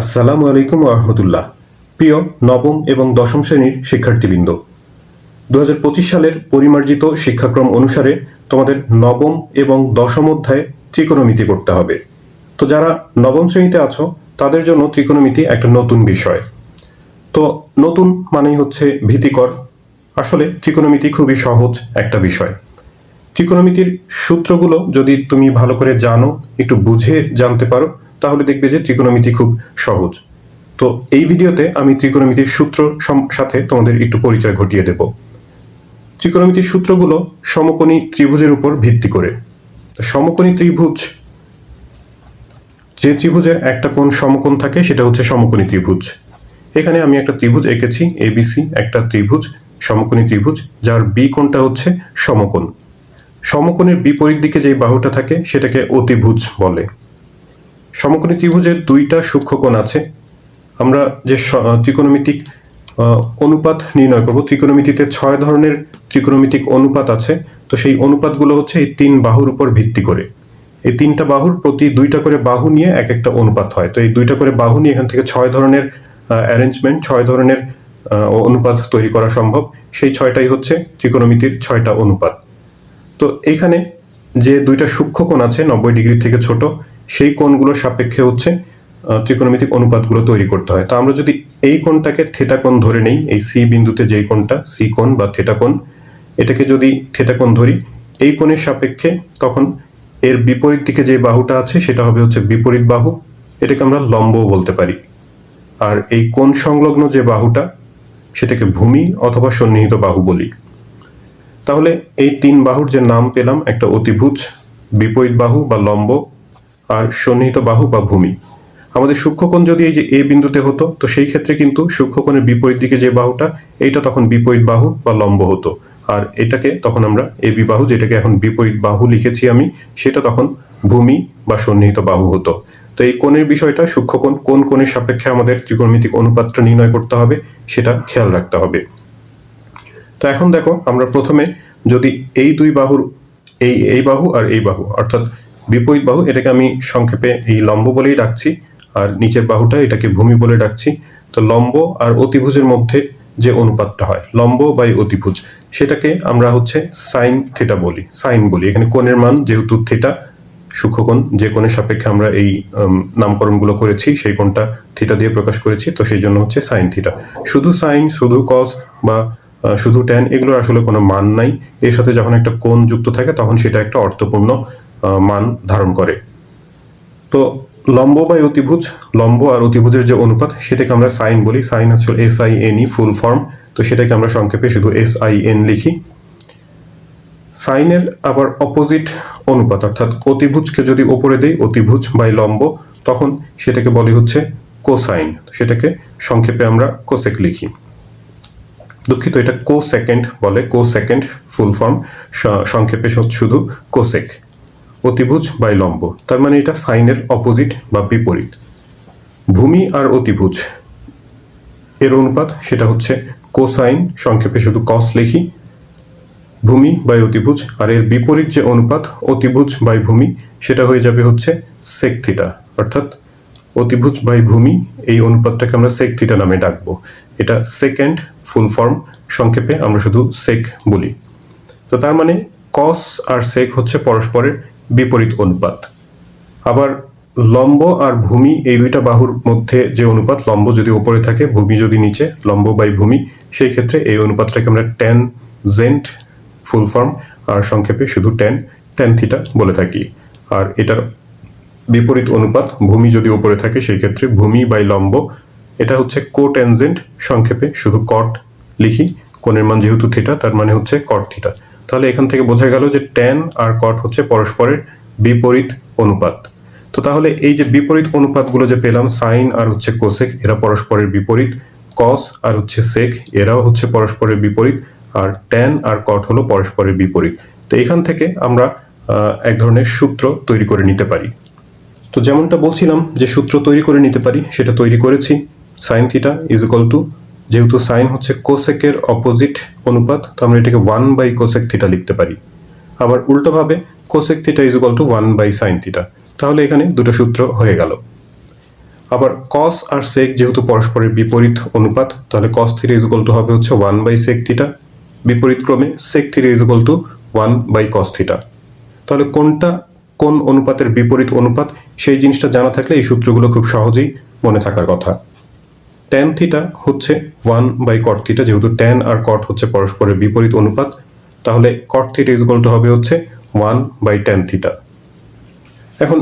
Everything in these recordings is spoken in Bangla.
আসসালামু আলাইকুম রহমতুল্লাহ। প্রিয় নবম এবং দশম শ্রেণির শিক্ষার্থীবৃন্দ দু হাজার পঁচিশ সালের পরিমার্জিত শিক্ষাক্রম অনুসারে তোমাদের নবম এবং দশম অধ্যায়ে ত্রিকোণমিতি করতে হবে। তো যারা নবম শ্রেণীতে আছো, তাদের জন্য ত্রিকোণমিতি একটা নতুন বিষয়। তো নতুন মানেই হচ্ছে ভীতিকর। আসলে ত্রিকোণমিতি খুবই সহজ একটা বিষয়। ত্রিকোণমিতির সূত্রগুলো যদি তুমি ভালো করে জানো, একটু বুঝে জানতে পারো তাহলে দেখবে যে ত্রিকোণমিতি খুব সহজ। তো এই ভিডিওতে আমি ত্রিকোণমিতির সূত্র সাথে তোমাদের একটু পরিচয় ঘটিয়ে দেব। ত্রিকোণমিতির সূত্রগুলো সমকোণী ত্রিভুজের উপর ভিত্তি করে। সমকোণী ত্রিভুজ, যে ত্রিভুজের একটা কোণ সমকোণ থাকে সেটা হচ্ছে সমকোণী ত্রিভুজ। এখানে আমি একটা ত্রিভুজ এঁকেছি এবিসি একটা ত্রিভুজ, সমকোণী ত্রিভুজ, যার বি কোণটা হচ্ছে সমকোণ। সমকোণের বিপরীত দিকে যে বাহুটা থাকে সেটাকে অতিভুজ বলে। সমকোণী ত্রিভুজের দুইটা সূক্ষ্মকোণ আছে। আমরা যে ত্রিকোণমিতিক অনুপাত নির্ণয় করব। ত্রিকোণমিতিতে ছয় ধরনের ত্রিকোণমিতিক অনুপাত আছে। তো সেই অনুপাতগুলো হচ্ছে এই তিন বাহুর উপর ভিত্তি করে। এই তিনটা বাহুর প্রতি দুইটা করে বাহু নিয়ে এক একটা অনুপাত হয়। তো এই দুইটা করে বাহু নিয়ে এখান থেকে ছয় ধরনের অ্যারেঞ্জমেন্ট ছয় ধরনের অনুপাত তৈরি করা সম্ভব। সেই ছয়টাই হচ্ছে ত্রিকোণমিতির ছয়টা অনুপাত। তো এইখানে যে দুইটা সূক্ষ্ম কোণ আছে, নব্বই ডিগ্রি থেকে ছোট সেই কোণগুলোর সাপেক্ষে হচ্ছে ত্রিকোণমিতিক অনুপাতগুলো তৈরি করতে হয়। তো আমরা যদি এই কোণটাকে থেটা কোণ ধরে নেই, এই সি বিন্দুতে যেই কোণটা সি কোণ বা থেটা কোণ এটাকে যদি থেটা কোণ ধরি, এই কোণের সাপেক্ষে তখন এর বিপরীত দিকে যে বাহুটা আছে, সেটা হবে হচ্ছে বিপরীত বাহু। এটাকে আমরা লম্বও বলতে পারি। আর এই কোণ সংলগ্ন যে বাহুটা, সেটাকে ভূমি অথবা সন্নিহিত বাহু বলি। তাহলে এই তিন বাহুর যে নাম পেলাম, একটা অতিভুজ, বিপরীত বাহু বা লম্ব আর সন্নিহিত বাহু বা ভূমি। আমাদের সূক্ষ্মকোণ যদি এই যে এ বিন্দুতে হতো, তো সেই ক্ষেত্রে কিন্তু সূক্ষ্মকোণের বিপরীত দিকে যে বাহুটা, এইটা তখন বিপরীত বাহু বা লম্ব হতো। আর এটাকে তখন আমরা এ বাহু, যেটাকে এখন বিপরীত বাহু লিখেছি আমি, সেটা তখন ভূমি বা সন্নিহিত বাহু হতো। তো এই কোণের বিষয়টা, সূক্ষ্মকোণ, কোন কোণের সাপেক্ষে আমাদের ত্রিকোণমিতিক অনুপাতটা নির্ণয় করতে হবে, সেটা খেয়াল রাখতে হবে। তো এখন দেখো, আমরা প্রথমে যদি এই দুই বাহুর, এই এই বাহু আর এই বাহু, অর্থাৎ বিপরীত বাহু, এটাকে আমি সংক্ষেপে এই লম্ব বলেই ডাকছি, আর নিচের বাহুটা এটাকে ভূমি বলে ডাকছি। তো লম্ব আর অতিভুজের মধ্যে যে অনুপাতটা হয়, লম্ব বাই অতিভুজ, সেটাকে আমরা হচ্ছে সাইন থিটা বলি, সাইন বলি। এখানে কোণের মান যেহেতু থিটা সূক্ষ্মকোণ যে কোণের সাপেক্ষে আমরা এই নামকরণগুলো করেছি, সেই কোণটা থিটা দিয়ে প্রকাশ করেছি, তো সেই জন্য হচ্ছে সাইন থিটা। শুধু সাইন, শুধু কস বা শুধু ট্যান এগুলোর আসলে কোনো মান নাই। এর সাথে যখন একটা কোণ যুক্ত থাকে, তখন সেটা একটা অর্থপূর্ণ মান ধারণ করে। তো লম্ব বা অতিভুজ, লম্ব আর অতিভুজের যে অনুপাত, সেটাকে আমরা সাইন বলি। সাইন হচ্ছে S I N E full form তো সেটাকে আমরা সংক্ষেপে শুধু এস আই এন লিখি। সাইনের আবার অপোজিট অনুপাত, অর্থাৎ অতিভুজকে যদি ওপরে দেই, অতিভুজ বাই লম্ব, তখন সেটাকে বলি হচ্ছে কোসাইন সেটাকে সংক্ষেপে আমরা কোসেক লিখি। দুঃখিত, এটা কো সেকেন্ড বলে কো সেকেন্ড ফুল ফর্ম সংক্ষেপে শুধু কোসেক অতিভুজ বাই লম্ব। তার মানে এটা সাইনের অপোজিট বা বিপরীত। ভূমি আর অতিভুজ। এর অনুপাত সেটা হচ্ছে কোসাইন, সংক্ষেপে শুধু কস লিখি। ভূমি বাই অতিভুজ। আর এর বিপরীত যে অনুপাত, অতিভুজ বাই ভূমি, সেটা হয়ে যাবে হচ্ছে সেক থিটা অর্থাৎ অতিভুজ বাই ভূমি, এই অনুপাতটাকে আমরা সেক থিটা নামে ডাকবো। এটা সেকেন্ড ফুল ফর্ম সংক্ষেপে আমরা শুধু সেক বলি। তো তার মানে কস আর সেক হচ্ছে পরস্পরের বিপরীত অনুপাত। আবার লম্ব আর ভূমি এই দুইটা বাহুর মধ্যে যে অনুপাত, লম্ব যদি উপরে থাকে, ভূমি যদি নিচে, লম্ব বাই ভূমি, সেই ক্ষেত্রে এই অনুপাতটাকে আমরা ট্যান জেন্ট ফুল ফর্ম আর সংক্ষেপে শুধু ট্যান ট্যান থিটা বলে থাকি। আর এটার বিপরীত অনুপাত, ভূমি যদি উপরে থাকে, সেই ক্ষেত্রে ভূমি বাই লম্ব, এটা হচ্ছে কো ট্যানজেন্ট সংক্ষেপে শুধু কট লিখি। কোণের মান যেহেতু থিটা তার মানে হচ্ছে কট থিটা তাহলে এখান থেকে বোঝা গেল যে ট্যান আর কট হচ্ছে পরস্পরের বিপরীত অনুপাত। তো তাহলে এই যে বিপরীত অনুপাতগুলো যে পেলাম সাইন আর হচ্ছে কোসেক এরা পরস্পরের বিপরীত। কস আর হচ্ছে সেক এরাও হচ্ছে পরস্পরের বিপরীত। আর ট্যান আর কট হলো পরস্পরের বিপরীত। তো এখান থেকে আমরা এক ধরনের সূত্র তৈরি করে নিতে পারি। তো যেমনটা বলছিলাম যে সূত্র তৈরি করে নিতে পারি, সেটা তৈরি করেছি। Sine theta is equal to যেহেতু সাইন হচ্ছে কোসেকের অপোজিট অনুপাত, তো আমরা এটাকে ওয়ান বাই কোসেক থিটা লিখতে পারি। আবার উল্টোভাবে cosec theta is equal to one by sine theta তাহলে এখানে দুটো সূত্র হয়ে গেল। আবার কস আর সেক যেহেতু পরস্পরের বিপরীত অনুপাত, তাহলে কস থিটা ইজ টু হবে হচ্ছে ওয়ান বাই সেক থিটা বিপরীত ক্রমে sec theta is to one by cos theta তাহলে কোনটা কোন অনুপাতের বিপরীত অনুপাত, সেই জিনিসটা জানা থাকলে এই সূত্রগুলো খুব সহজেই মনে থাকার কথা। ট্যান থিটা হচ্ছে ওয়ান বাই কট থিটা যেহেতু ট্যান আর কট হচ্ছে পরস্পরের বিপরীত অনুপাত, তাহলে কট থিটা ইজ টু হবে হচ্ছে ওয়ান বাই ট্যান থিটা এখন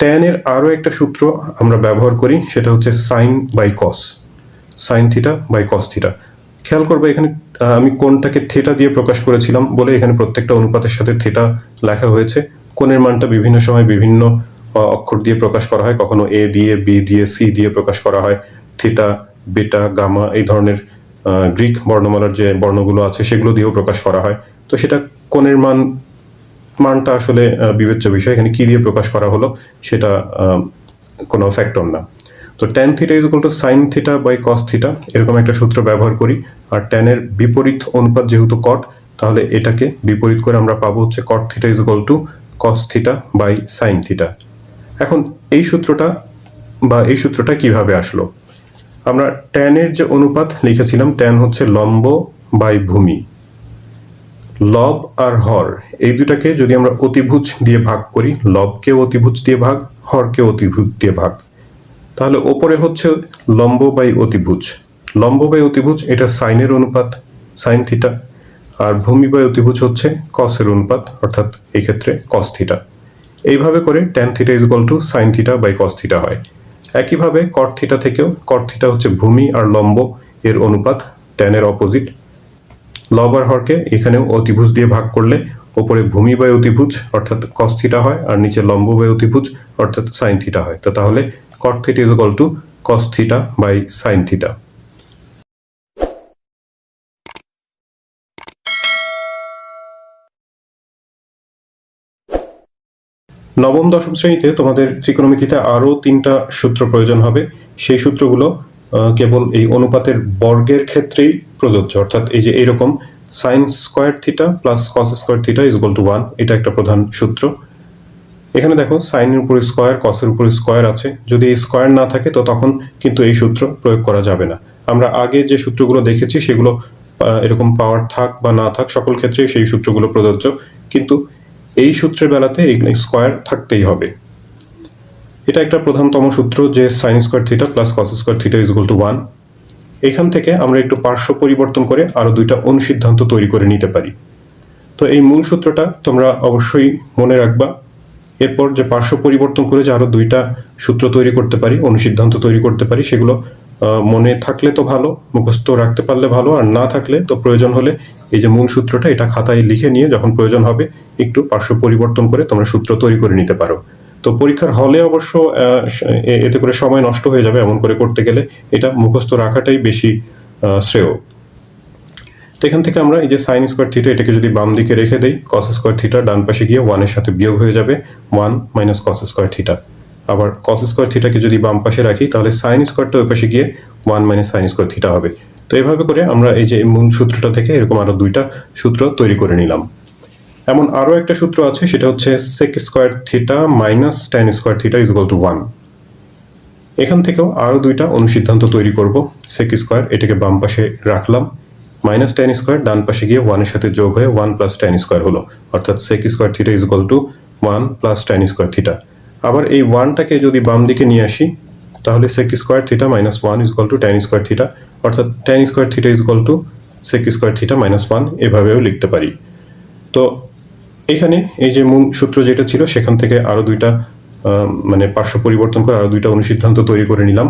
ট্যানের আরও একটা সূত্র আমরা ব্যবহার করি, সেটা হচ্ছে sine by cos sine theta by cos theta খেয়াল করবে, এখানে আমি কোনটাকে থেটা দিয়ে প্রকাশ করেছিলাম বলে এখানে প্রত্যেকটা অনুপাতের সাথে থেটা লেখা হয়েছে। কোণের মানটা বিভিন্ন সময় বিভিন্ন অক্ষর দিয়ে প্রকাশ করা হয়, কখনো এ দিয়ে বি দিয়ে সি দিয়ে প্রকাশ করা হয়। থিটা, বেটা, গামা এই ধরনের গ্রিক বর্ণমালার যে বর্ণগুলো আছে সেগুলো দিয়েও প্রকাশ করা হয়। তো সেটা কোণের মান, মানটা আসলে বিবেচ্য বিষয়। এখানে কি দিয়ে প্রকাশ করা হলো সেটা কোনো ফ্যাক্টর না। তো tan theta is to sine theta by cos theta এরকম একটা সূত্র ব্যবহার করি। আর ট্যানের বিপরীত অনুপাত যেহেতু কট তাহলে এটাকে বিপরীত করে আমরা পাবো হচ্ছে cot theta is to cos theta by sine theta এখন এই সূত্রটা বা এই সূত্রটা কীভাবে আসলো? আমরা ট্যানের যে অনুপাত লিখেছিলাম ট্যান হচ্ছে লম্ব বাই ভূমি। লব আর হর, এই দুটাকে যদি আমরা অতিভুজ দিয়ে ভাগ করি, লবকে অতিভুজ দিয়ে ভাগ, হরকে অতিভুজ দিয়ে ভাগ। তাহলে ওপরে হচ্ছে লম্ব বাই অতিভুজ। লম্ব বাই অতিভুজ, এটা সাইনের অনুপাত সাইন থিটা আর ভূমি বাই অতিভুজ হচ্ছে কসের অনুপাত, অর্থাৎ এই ক্ষেত্রে কস থিটা এইভাবে করে tan theta is to sine theta by cos theta হয়। একইভাবে কট থিটা থেকেও কট থিটা হচ্ছে ভূমি আর লম্ব এর অনুপাত ট্যানের অপোজিট লবার হরকে এখানেও অতিভুজ দিয়ে ভাগ করলে ওপরে ভূমি বাই অতিভুজ অর্থাৎ কস থিটা হয় আর নিচে লম্ব বাই অতিভুজ অর্থাৎ সাইন থিটা হয়। তো তাহলে cot theta is to cos theta by sine theta নবম, দশম শ্রেণীতে তোমাদের ত্রিকোণমিতিতে আরও তিনটা সূত্র প্রয়োজন হবে। সেই সূত্রগুলো কেবল এই অনুপাতের বর্গের ক্ষেত্রেই প্রযোজ্য। অর্থাৎ এই যে এরকম sine square theta plus cos square theta is to one এটা একটা প্রধান সূত্র। এখানে দেখো সাইনের উপর স্কোয়ার কসের উপর স্কোয়ার আছে। যদি এই স্কোয়ার না থাকে, তো তখন কিন্তু এই সূত্র প্রয়োগ করা যাবে না। আমরা আগে যে সূত্রগুলো দেখেছি, সেগুলো এরকম পাওয়ার থাক বা না থাক, সকল ক্ষেত্রে সেই সূত্রগুলো প্রযোজ্য। কিন্তু এই সূত্রের বেলাতে স্কোয়ার থাকতেই হবে। এটা একটা প্রধানতম সূত্র যে sine square theta plus cos square theta is to one এখান থেকে আমরা একটু পার্শ্ব পরিবর্তন করে আরও দুইটা অনুসিদ্ধান্ত তৈরি করে নিতে পারি। তো এই মূল সূত্রটা তোমরা অবশ্যই মনে রাখবা। এরপর যে পার্শ্ব পরিবর্তন করে যে আরও দুইটা সূত্র তৈরি করতে পারি, অনুসিদ্ধান্ত তৈরি করতে পারি, সেগুলো মনে থাকলে তো ভালো, মুখস্থ রাখতে পারলে ভালো, আর না থাকলে তো প্রয়োজন হলে এই যে মূল সূত্রটা, এটা খাতায় লিখে নিয়ে যখন প্রয়োজন হবে, একটু পার্শ্ব পরিবর্তন করে তোমরা সূত্র তৈরি করে নিতে পারো। তো পরীক্ষার হলে অবশ্য এতে করে সময় নষ্ট হয়ে যাবে এমন করে করতে গেলে এটা মুখস্থ রাখাটাই বেশি শ্রেয়। তো এখান থেকে আমরা এই যে সাইন স্কোয়ার থিটা এটাকে যদি বাম দিকে রেখে দেই কস স্কোয়ার থিটা ডান পাশে গিয়ে ওয়ানের সাথে বিয়োগ হয়ে যাবে one minus cos square theta আবার কস স্কোয়ার থিটাকে যদি বাম পাশে রাখি, তাহলে সাইন স্কোয়ারটা ওই পাশে গিয়ে one minus sine square theta হবে। তো এভাবে করে আমরা এই যে মূল সূত্রটা থেকে এরকম আরও দুইটা সূত্র তৈরি করে নিলাম। এমন আরও একটা সূত্র আছে, সেটা হচ্ছে sec square theta minus tan square theta is to one এখান থেকেও আরও দুইটা অনুসিদ্ধান্ত তৈরি করব। সেক স্কোয়ার এটাকে বাম পাশে রাখলাম মাইনাস টেন স্কোয়ার ডান পাশে গিয়ে ওয়ানের সাথে যোগ হয়ে ওয়ান প্লাস টেন স্কোয়ার হলো। অর্থাৎ sec square theta is to one plus tan square theta আবার এই ওয়ানটাকে যদি বাম দিকে নিয়ে আসি, তাহলে sec square theta minus one is equal to tan square theta অর্থাৎ tan square theta is equal to sec square theta minus one এভাবেও লিখতে পারি। তো এখানে এই যে মূল সূত্র যেটা ছিল, সেখান থেকে আরও দুইটা মানে পার্শ্ব পরিবর্তন করে আরও দুইটা অনুসিদ্ধান্ত তৈরি করে নিলাম।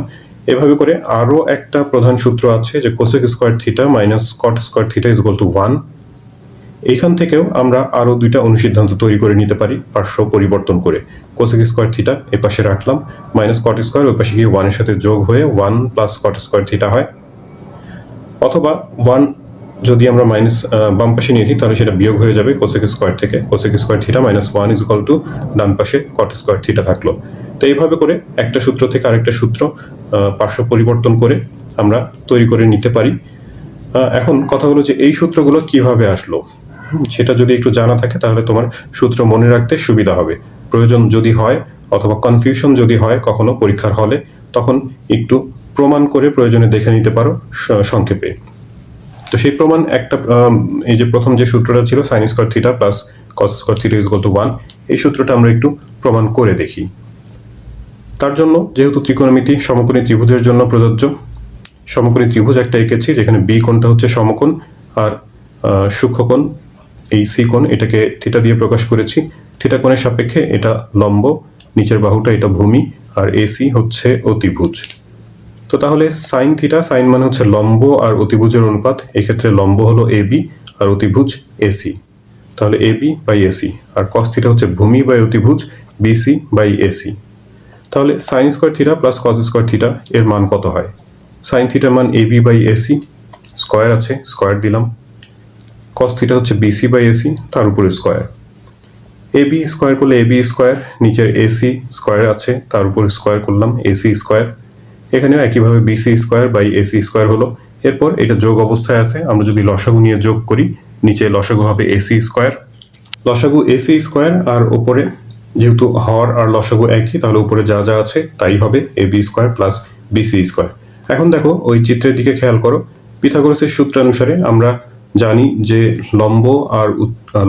এভাবে করে আরও একটা প্রধান সূত্র আছে যে cosec square theta minus cot square theta is to one এইখান থেকেও আমরা আরও দুইটা অনুসিদ্ধান্ত তৈরি করে নিতে পারি, পার্শ্ব পরিবর্তন করে। কোসেক স্কোয়ার থিটা এ পাশে রাখলাম মাইনাস কট স্কোয়ার ওই পাশে গিয়ে ওয়ানের সাথে যোগ হয়ে one plus cot square theta হয়। অথবা ওয়ান যদি আমরা মাইনাস বাম পাশে নিয়ে নিয়েছি তাহলে সেটা বিয়োগ হয়ে যাবে কোসেক স্কোয়ার থেকে। Cosec square theta minus one is equal to ডান পাশে কট স্কোয়ার থিটা থাকল। তো এইভাবে করে একটা সূত্র থেকে আরেকটা সূত্র পার্শ্ব পরিবর্তন করে আমরা তৈরি করে নিতে পারি। এখন কথা হলো যে এই সূত্রগুলো কীভাবে আসলো? সেটা যদি একটু জানা থাকে, তাহলে তোমার সূত্র মনে রাখতে সুবিধা হবে। প্রয়োজন যদি হয় অথবা কনফিউশন যদি হয় কখনো পরীক্ষার হলে তখন একটু প্রমাণ করে প্রয়োজনে দেখে নিতে পারো সংক্ষেপে। তো সেই প্রমাণ একটা এই যে প্রথম যে সূত্রটা ছিল sine square theta plus cos square theta is to one এই সূত্রটা আমরা একটু প্রমাণ করে দেখি। তার জন্য যেহেতু ত্রিকোণমিতি সমকোণী ত্রিভুজের জন্য প্রযোজ্য, সমকোণী ত্রিভুজ একটা এঁকেছি, যেখানে বি কোণটা হচ্ছে সমকোণ আর সূক্ষ্মকোণ এই সি কোণ এটাকে থিটা দিয়ে প্রকাশ করেছি। থিটা কোণের সাপেক্ষে এটা লম্ব, নিচের বাহুটা এটা ভূমি, আর এসি হচ্ছে অতিভুজ। তো তাহলে সাইন থিটা সাইন মানে হচ্ছে লম্ব আর অতিভুজের অনুপাত, এক্ষেত্রে লম্ব হলো এ বি আর অতিভুজ এসি তাহলে এ বি বাই এসি আর কস থিটা হচ্ছে ভূমি বাই অতিভুজ বিসি বাই এসি তাহলে sine square theta plus cos square theta এর মান কত হয়? সাইন থিটার মান A B by AC square আছে স্কোয়ার দিলাম। কস থিটা হচ্ছে বিসি বাই এসি তার উপরে স্কোয়ার এ বি স্কোয়ার করলে এ বি স্কোয়ার নিচের এসি স্কোয়ার আছে, তার উপরে স্কোয়ার করলাম এসি স্কোয়ার এখানেও একইভাবে BC square by AC square হলো। এরপর এটা যোগ অবস্থায় আছে, আমরা যদি লসাগু নিয়ে যোগ করি, নিচে লসাগু হবে এসি স্কোয়ার লসাগু এসি স্কোয়ার আর ওপরে যেহেতু হর আর লসাগু একই, তাহলে উপরে যা যা আছে তাই হবে A B square plus BC square এখন দেখো ওই চিত্রের দিকে খেয়াল করো, পিথাগোরাসের সূত্রানুসারে আমরা জানি যে লম্ব আর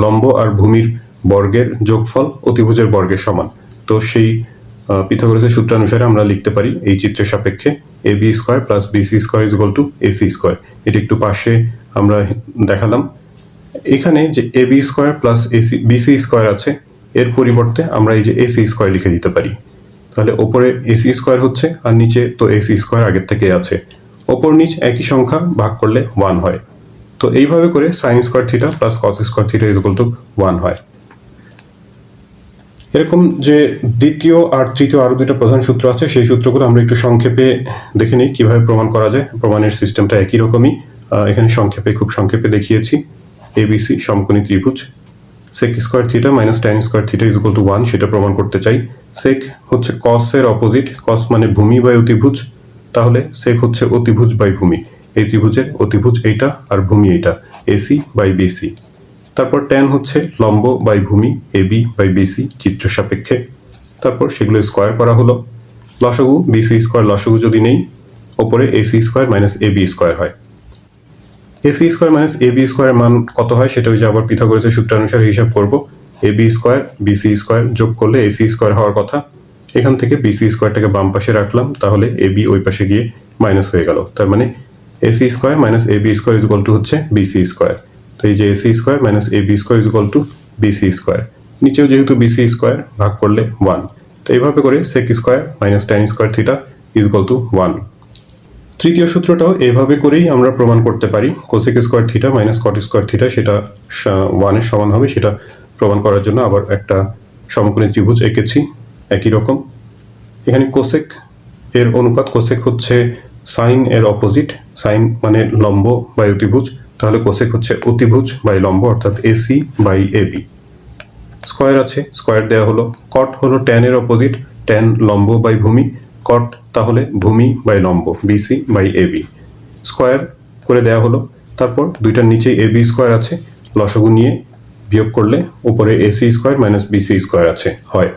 লম্ব আর ভূমির বর্গের যোগফল অতিভুজের বর্গের সমান। তো সেই পিথাগোরাসের সূত্রানুসারে আমরা লিখতে পারি এই চিত্রের সাপেক্ষে A B square plus BC square is to AC square. এটি একটু পাশে আমরা দেখালাম। এখানে যে A B square plus AC BC square আছে, এর পরিবর্তে আমরা এই যে এসি স্কোয়ার লিখে দিতে পারি। তাহলে ওপরে এসি স্কোয়ার হচ্ছে আর নিচে তো এসি স্কোয়ার আগের থেকে আছে। ওপর নিচ একই সংখ্যা ভাগ করলে ওয়ান হয়। তো এইভাবে করে sine square theta plus cos square theta is to one হয়। এরকম যে দ্বিতীয় আর তৃতীয় আরও দুইটা প্রধান সূত্র আছে, সেই সূত্রগুলো আমরা একটু সংক্ষেপে দেখে নিই, কীভাবে প্রমাণ করা যায়। প্রমাণের সিস্টেমটা একই রকমই। এখানে সংক্ষেপে, খুব সংক্ষেপে দেখিয়েছি। এবিসি সমকোণী ত্রিভুজ। Sec square theta minus tan square theta is to one সেটা প্রমাণ করতে চাই। সেক হচ্ছে কসের অপোজিট কস মানে ভূমি বাই অতিভুজ তাহলে সেক হচ্ছে অতিভুজ বাই ভূমি। এই ত্রিভুজের অতিভুজ এইটা আর ভূমি এইটা এসি বাই বিসি তারপর ট্যান হচ্ছে লম্ব বাই ভূমি এবি বাই বিসি চিত্র সাপেক্ষে। তারপর সেগুলো স্কোয়ার করা হলো। লসগু বিসি স্কোয়ার লসগু যদি নেই, ওপরে AC square minus AB square হয়। AC square minus A AB স্কোয়ারের মান কত হয় সেটা ওই যে আবার পিথাগোরাসের সূত্রানুসারে হিসাব করব। এবি স্কোয়ার বিসি স্কোয়ার যোগ করলে এসি স্কোয়ার হওয়ার কথা। এখান থেকে বিসি স্কোয়ারটাকে বাম পাশে রাখলাম, তাহলে এবি ওই পাশে গিয়ে মাইনাস হয়ে গেল। তার মানে AC square minus AB square is to হচ্ছে বিসি স্কোয়ার তো এই যে AC square minus AB square is to BC square নিচেও যেহেতু বিসি স্কোয়ার ভাগ করলে ওয়ান তো এইভাবে করে sec square minus tan square theta is to one তৃতীয় সূত্রটাও এইভাবে করেই আমরা প্রমাণ করতে পারি। Cosec square theta minus cot square theta সেটা ওয়ানের সমান হবে, সেটা প্রমাণ করার জন্য আবার একটা সমকোণী ত্রিভুজ এঁকেছি। একই রকম। এখানে কোসেক এর অনুপাত কোসেক হচ্ছে সাইন এর অপোজিট সাইন মানে লম্ব বাই অতিভুজ, তাহলে কোসেক হচ্ছে অতিভুজ বাই লম্ব, অর্থাৎ এসি বাই এবি স্কোয়ার আছে স্কোয়ার দেওয়া হলো কট হলো ট্যান এর অপোজিট ট্যান লম্ব বাই ভূমি কট তাহলে ভূমি বাই লম্ব বিসি বাই এবি স্কোয়ার করে দেওয়া হলো, তারপর দুইটার নিচে এবি স্কোয়ার আছে, লসগু নিয়ে বিয়োগ করলে উপরে AC square minus BC square আছে, হয়।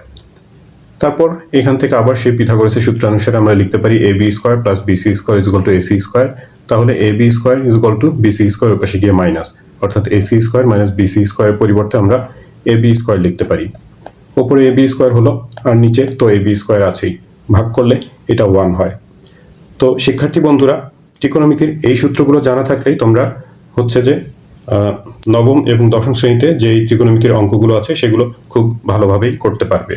তারপর এখান থেকে আবার সেই পিথাগোরাসের সূত্রানুসারে আমরা লিখতে পারি A B square plus BC square is to AC square. তাহলে A B square is to BC square পাশে গিয়ে মাইনাস। অর্থাৎ এসি স্কোয়ার মাইনাস বিসি স্কোয়ারের পরিবর্তে আমরা এ বি স্কোয়ার লিখতে পারি। ওপরে এ বি স্কোয়ার হলো আর নিচে তো এ বি স্কোয়ার আছেই। ভাগ করলে এটা ওয়ান হয়। তো শিক্ষার্থী বন্ধুরা, ত্রিকোণমিতির এই সূত্রগুলো জানা থাকলেই তোমরা হচ্ছে যে নবম এবং দশম শ্রেণীতে যে এই ত্রিকোণমিতির অঙ্কগুলো আছে সেগুলো খুব ভালোভাবেই করতে পারবে।